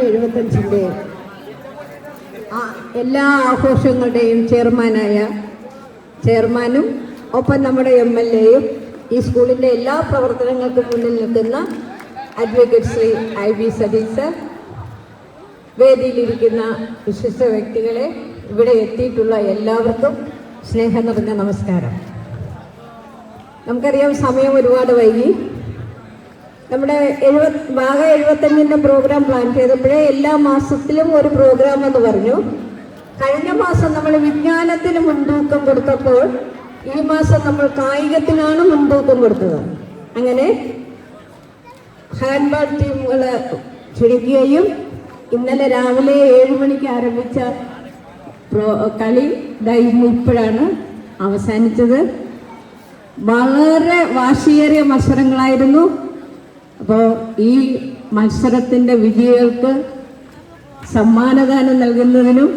എഴുപത്തഞ്ചിന്റെ എല്ലാ ആഘോഷങ്ങളുടെയും ചെയർമാനായ ചെയർമാനും ഒപ്പം നമ്മുടെ എം എൽ എയും ഈ സ്കൂളിന്റെ എല്ലാ പ്രവർത്തനങ്ങൾക്കും മുന്നിൽ നിൽക്കുന്ന advocate Shri I B Satheesh sir വേദിയിലിരിക്കുന്ന വിശിഷ്ട വ്യക്തികളെ ഇവിടെ എത്തിയിട്ടുള്ള എല്ലാവർക്കും സ്നേഹം നിറഞ്ഞ നമസ്കാരം. നമുക്കറിയാം സമയം ഒരുപാട് വൈകി. നമ്മുടെ എഴുപത് ഭാഗ എഴുപത്തഞ്ചിന്റെ പ്രോഗ്രാം പ്ലാൻ ചെയ്തപ്പോഴേ എല്ലാ മാസത്തിലും ഒരു പ്രോഗ്രാം എന്ന് പറഞ്ഞു. കഴിഞ്ഞ മാസം നമ്മൾ വിജ്ഞാനത്തിന് മുൻതൂക്കം കൊടുത്തപ്പോൾ ഈ മാസം നമ്മൾ കായികത്തിനാണ് മുൻതൂക്കം കൊടുത്തത്. അങ്ങനെ ഹാൻഡ്ബാൾ ടീമുകൾ ക്ഷണിക്കുകയും ഇന്നലെ രാവിലെ ഏഴ് മണിക്ക് ആരംഭിച്ച കളി ഇന്ന് ഇപ്പോഴാണ് അവസാനിച്ചത്. വളരെ വാശിയേറിയ മത്സരങ്ങളായിരുന്നു. അപ്പോൾ ഈ മത്സരത്തിന്റെ വിജയികൾക്ക് സമ്മാനദാനം നൽകുന്നതിനും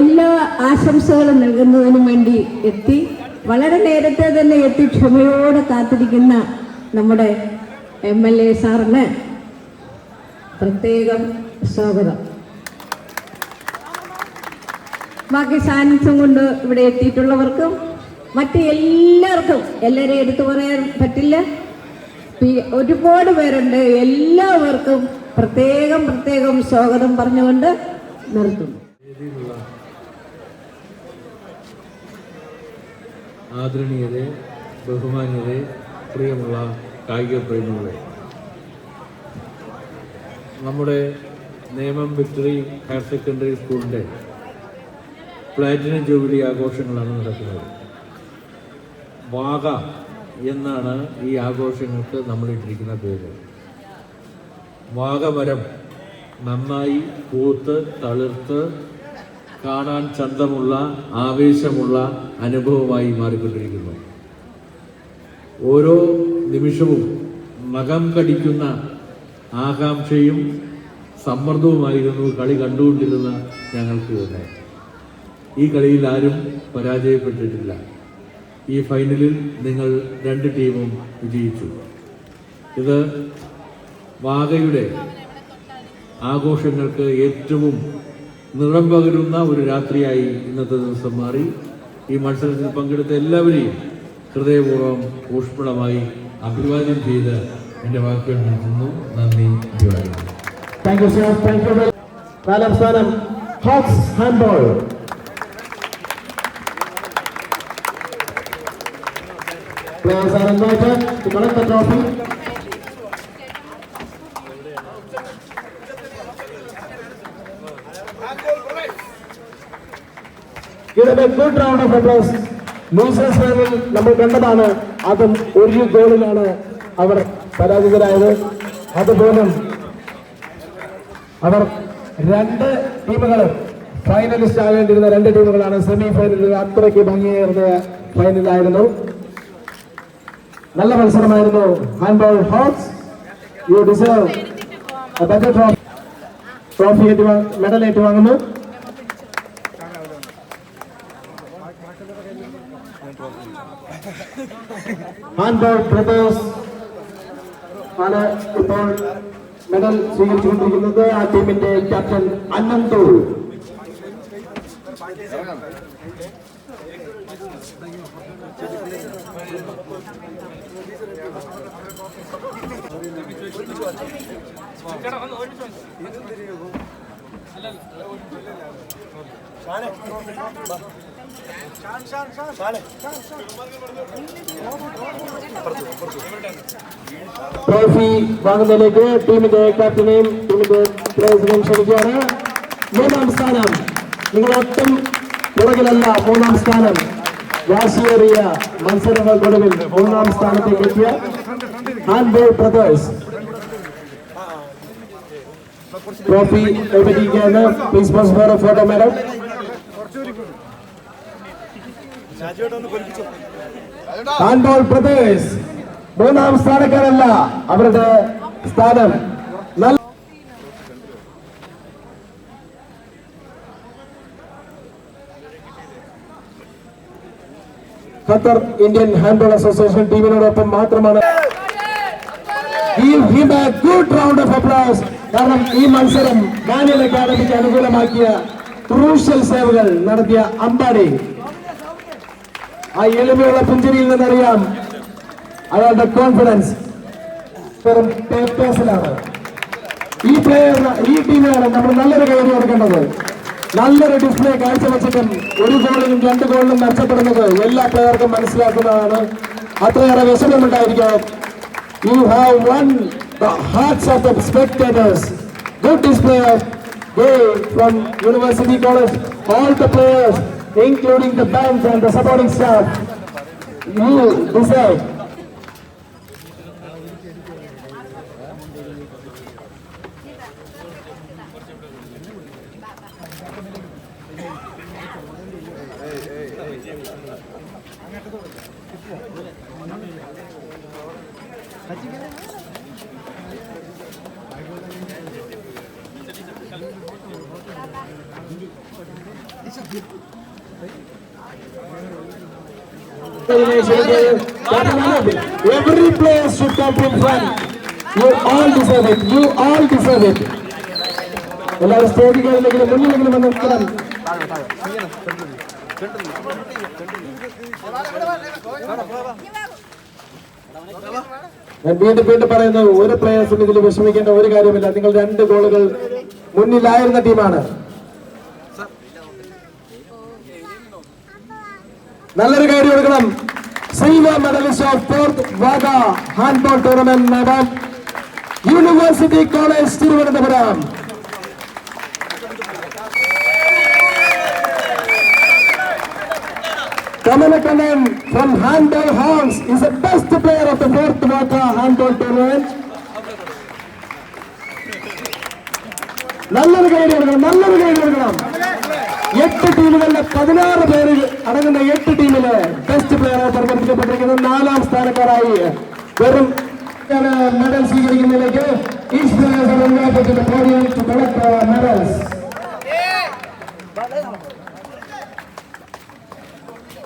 എല്ലാ ആശംസകളും നൽകുന്നതിനും വേണ്ടി എത്തി വളരെ നേരത്തെ തന്നെ എത്തി ക്ഷമയോടെ കാത്തിരിക്കുന്ന നമ്മുടെ എം എൽ എ സാറിന് പ്രത്യേകം സ്വാഗതം. ബാക്കി സാന്നിധ്യം കൊണ്ട് ഇവിടെ എത്തിയിട്ടുള്ളവർക്കും മറ്റ് എല്ലാവർക്കും എല്ലാവരെയും എടുത്തു പറയാൻ പറ്റില്ല. ഒരുപാട് പേരുണ്ട്. എല്ലാവർക്കും പ്രത്യേകം പ്രത്യേകം സ്വാഗതം പറഞ്ഞുകൊണ്ട് നിർത്തുന്നു. ആദരണീയരെ ബഹുമാന്യരെ പ്രിയമുള്ള കായിക പ്രേമികളെ നമ്മുടെ നേമം വിക്ടറി ഹയർ സെക്കൻഡറി സ്കൂളിന്റെ പ്ലാറ്റിനം ജൂബിലി ആഘോഷങ്ങളാണ് നടക്കുന്നത്. വാഗ എന്നാണ് ഈ ആഘോഷങ്ങൾക്ക് നമ്മളിട്ടിരിക്കുന്ന പേര്. വാഗമരം. നന്നായി പൂത്ത് തളിർത്ത് കാണാൻ ചന്തമുള്ള ആവേശമുള്ള അനുഭവമായി മാറിക്കൊണ്ടിരിക്കുന്നു. ഓരോ നിമിഷവും നഖം കടിക്കുന്ന ആകാംക്ഷയും സമ്മർദ്ദവുമായിരുന്നു കളി കണ്ടുകൊണ്ടിരുന്ന ഞങ്ങൾക്ക് തന്നെ. ഈ കളിയിൽ ആരും പരാജയപ്പെട്ടിട്ടില്ല. ഈ ഫൈനലിൽ നിങ്ങൾ രണ്ട് ടീമും വിജയിച്ചു ഇത് വാഗയുടെ ആഘോഷങ്ങൾക്ക് ഏറ്റവും നിറം പകരുന്ന ഒരു രാത്രിയായി ഇന്നത്തെ ദിവസം മാറി ഈ മത്സരത്തിൽ പങ്കെടുത്ത എല്ലാവരെയും ഹൃദയപൂർവം ഊഷ്മളമായി അഭിവാദ്യം ചെയ്ത് എന്റെ വാക്കുകൾ നിൽക്കുന്നു നന്ദി അഭിവാദ്യം thank you sir thank you നാലാം സ്ഥാനം hawks handball Players are invited to collect the trophy. Give them a good round of applause. Losers final നമ്മൾ കണ്ടതാണ് അതും ഒരു ഗോളിലാണ് അവർ പരാജിതരായത് അതുപോലും അവർ രണ്ട് ടീമുകളും ഫൈനലിസ്റ്റ് ആകേണ്ടിരുന്ന രണ്ട് ടീമുകളാണ് സെമി ഫൈനലിൽ അത്രയ്ക്ക് ഭംഗിയേറിയ ഫൈനലായിരുന്നു നല്ല മത്സരമായിരുന്നു. Handball hawks you deserve budget trophy medal ഏറ്റുവാങ്ങുന്നു. Handball brothers ആണ് ഇപ്പോൾ മെഡൽ സ്വീകരിച്ചുകൊണ്ടിരിക്കുന്നത്. ആ ടീമിന്റെ ക്യാപ്റ്റൻ അനന്തു ട്രോഫി വാങ്ങുന്നതിലേക്ക് ടീമിന്റെ ക്യാപ്റ്റനെയും ടീമിന്റെ പ്ലേയേഴ്സിനെയും ക്ഷണിക്കുകയാണ്. മൂന്നാം സ്ഥാനം നിങ്ങൾ ഒട്ടും പുറകിലല്ല മൂന്നാം സ്ഥാനം. വാശിയേറിയ മത്സരങ്ങൾക്കൊടുവിൽ മൂന്നാം സ്ഥാനത്തേക്ക് എത്തിയ ഹാൻഡ്ബോൾ ബ്രദേഴ്സ് ട്രോഫി ലഭിക്കുകയാണ് principal for photo madam handball Pradesh മൂന്നാം സ്ഥാനക്കാരല്ല അവരുടെ സ്ഥാനം. നല്ല ഖത്തർ ഇന്ത്യൻ ഹാൻഡ്ബോൾ അസോസിയേഷൻ ടീമിനോടൊപ്പം മാത്രമാണ്. Good round of applause. കാരണം ഈ മത്സരം ഡാനിയൽ അക്കാദമിക്ക് അനുകൂലമാക്കിയ ക്രൂഷ്യൽ സേവകൾ നടത്തിയ അമ്പാടി. ആ എളിമയുള്ള പുഞ്ചിരിയിൽ നിന്നറിയാം അയാളുടെ കോൺഫിഡൻസ് വെറും പേപ്പേഴ്സിലാണ് ഈ പ്ലെയർ ഈ ടീമിനാണ് നമ്മൾ നല്ലൊരു കയറി കൊടുക്കേണ്ടത്. നല്ലൊരു ഡിസ്പ്ലേ കാഴ്ചവെച്ചിട്ടും ഒരു ഗോളിനും രണ്ട് ഗോളിനും മെച്ചപ്പെടുന്നത് എല്ലാ പ്ലെയർക്കും മനസ്സിലാക്കുന്നതാണ്. അത്രയേറെ വിഷമമുണ്ടായിരിക്കാം. You have won the hearts of the spectators. Good display of goal from University College. All the players, including the bench and the supporting staff. You deserve. Hey. Every player should come in front. You all deserve it. You all deserve it. എല്ലാവരും സ്റ്റേജുകളിലെങ്കിലും മുന്നിലെങ്കിലും വന്ന് നിൽക്കണം ഞാൻ വീണ്ടും വീണ്ടും പറയുന്നു ഒരു പ്ലേയേഴ്സും ഇതിൽ വിഷമിക്കേണ്ട ഒരു കാര്യമില്ല നിങ്ങൾ രണ്ട് ഗോളുകൾ മുന്നിലായിരുന്ന ടീമാണ് നല്ലൊരു കാര്യം കൊടുക്കണം സിൽവർ മെഡലിസ്റ്റ് ഓഫ് ഫോർത്ത് വാഗ ഹാൻഡ്ബോൾ ടൂർണമെന്റ് നേടാൻ university college Thiruvananthapuram Kamalakanan from Handball Horns is the best player of the fourth Vaga handball tournament. നല്ലൊരു കൈ കൊടുക്കണം നല്ലൊരു കൈ കൊടുക്കണം എട്ട് ടീമുകളിലെ പതിനാറ് പേര് അടങ്ങുന്ന എട്ട് ടീമിലെ ബെസ്റ്റ് പ്ലെയറായി തെരഞ്ഞെടുക്കപ്പെട്ടിരിക്കുന്ന നാലാം സ്ഥാനക്കാരായി വെറും മെഡൽ സ്വീകരിക്കുന്നതിലേക്ക് each players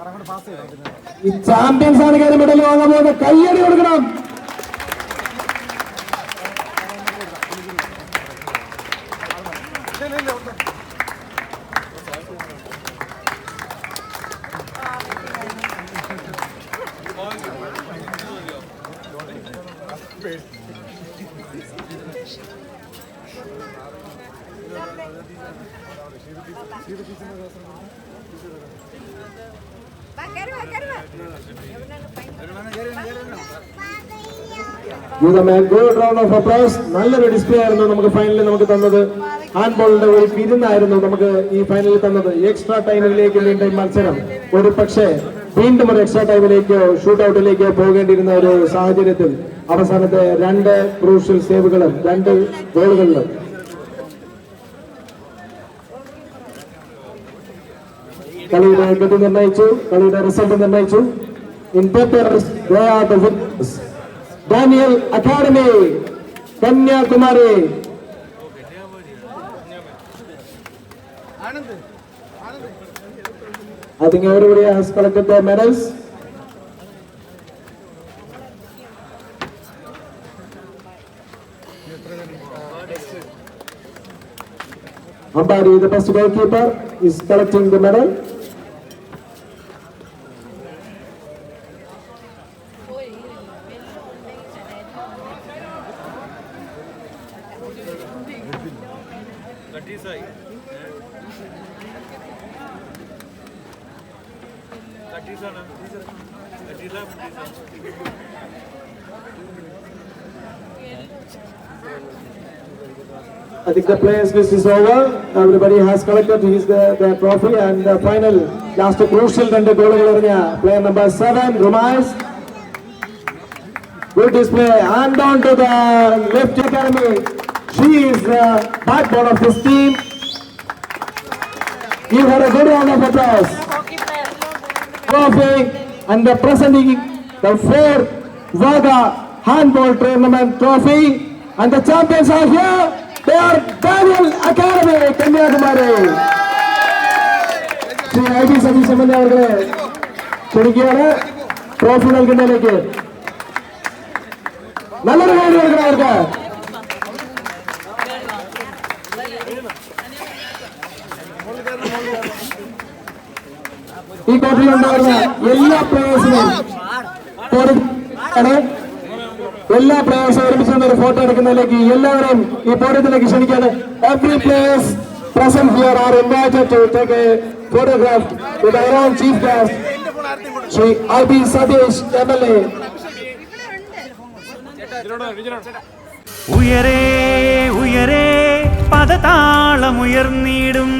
are invited to. ഈ ചാമ്പ്യൻസ് ആണ് കാര്യം മെഡൽ വാങ്ങാൻ പോകുന്നത് കയ്യടി കൊടുക്കണം ഇല്ല കയറുവാ, കയറുവാ. Give them a good round of applause. നല്ലൊരു ഡിസ്പ്ലേ ആയിരുന്നു നമുക്ക് ഫൈനലിൽ നമുക്ക് തന്നത്. ഹാൻഡ്ബോളിന്റെ ഒരു വിരുന്നായിരുന്നു നമുക്ക് ഈ ഫൈനലിൽ തന്നത്. എക്സ്ട്രാ ടൈമിലേക്ക് വീണ്ടും മത്സരം. ഒരു പക്ഷേ വീണ്ടും ഒരു എക്സ്ട്രാ ടൈമിലേക്ക് ഷൂട്ട് ഔട്ടിലേക്ക് പോകേണ്ടിയിരുന്ന ഒരു സാഹചര്യത്തിൽ അവസാനത്തെ രണ്ട് ക്രൂഷ്യൽ സേവുകളും രണ്ട് ഗോളുകളിലും കളിയുടെ ഗതി നിർണയിച്ചു കളിയുടെ result നിർണയിച്ചു in papers Daniel academy Kanyakumari I think everybody has collected their medals. Ambari, the best goalkeeper, is collecting the medal. I think the players list is over. Everybody has collected his their, their trophy and the final last crucial രണ്ട് ഗോളുകൾ എറിഞ്ഞ player number seven Rumais. Good display and on to the left academy. She is the backbone of this team. Give her a good round of applause. Trophy and the presenting the fourth Vaga handball tournament trophy and the champions are here. They are Daniel Academy, Kanyakumari. Shri I B Satheesh M L A അവരുടെ ക്ഷണിക്കുകയാണ് trophy നൽകുന്നതിലേക്ക് നല്ലൊരു കൈ കൊടുക്കണം അവർക്ക് ഈ കോർട്ടിൽ ഉണ്ടായിരുന്ന എല്ലാ പ്ലേയേഴ്സിനെയും എല്ലാ പ്ലേയേഴ്സും ഒരുമിച്ച് ഒരു ഫോട്ടോ എടുക്കുന്നതിലേക്ക് എല്ലാവരെയും ഈ പോഡിയത്തിലേക്ക് ക്ഷണിക്കാണ് every players invited to take a photograph with our on chief guest Shri chief B Satheesh M L A. ഉയരേ ഉയരേ പദതാളമുയർന്നിടും